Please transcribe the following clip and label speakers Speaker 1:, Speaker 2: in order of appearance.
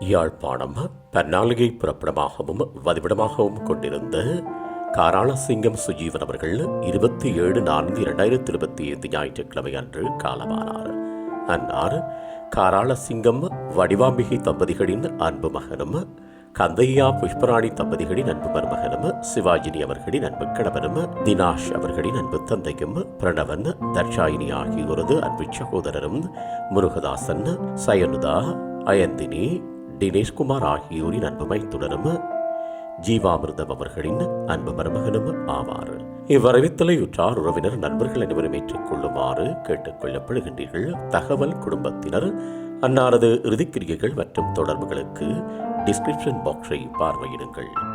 Speaker 1: யாழ்ப்பாணம் பன்னாளிகை புறப்படமாகவும் வதிவிடமாகவும் கொண்டிருந்த காராளசிங்கம் சுஜீவன் அவர்கள் இருபத்தி ஏழு நான்கு இரண்டாயிரத்தி இருபத்தி ஐந்து ஞாயிற்றுக்கிழமை அன்று காலமானார். அன்னார் காராளசிங்கம் வடிவாம்பிகை தம்பதிகளின் அன்பு மகனும் கந்தையா புஷ்பராணி தம்பதிகளின் அன்பு மருமகனும் சிவாஜினி அவர்களின் அன்பு கணவனும் தினாஷ் அவர்களின் அன்பு தந்தையும் பிரணவன் தட்சாயினி ஆகியோரது அன்பு சகோதரரும் முருகதாசன் சயனுதா அயந்தினி தினேஷ்குமார் ஆகியோரின் அன்புமை தொடரும் ஜீவாமிர்தம் அவர்களின் அன்பு மருமகனும் ஆவார். இவ்வரவித்தலை உற்றார் உறவினர் நண்பர்கள் அனைவரும் ஏற்றுக் கொள்ளுமாறு கேட்டுக் கொள்ளப்படுகின்றீர்கள். தகவல் குடும்பத்தினர் அன்னாரது இறுதிக்கிரியைகள் மற்றும் தொடர்புகளுக்கு டிஸ்கிரிப்ஷன் பாக்ஸை பார்வையிடுங்கள்.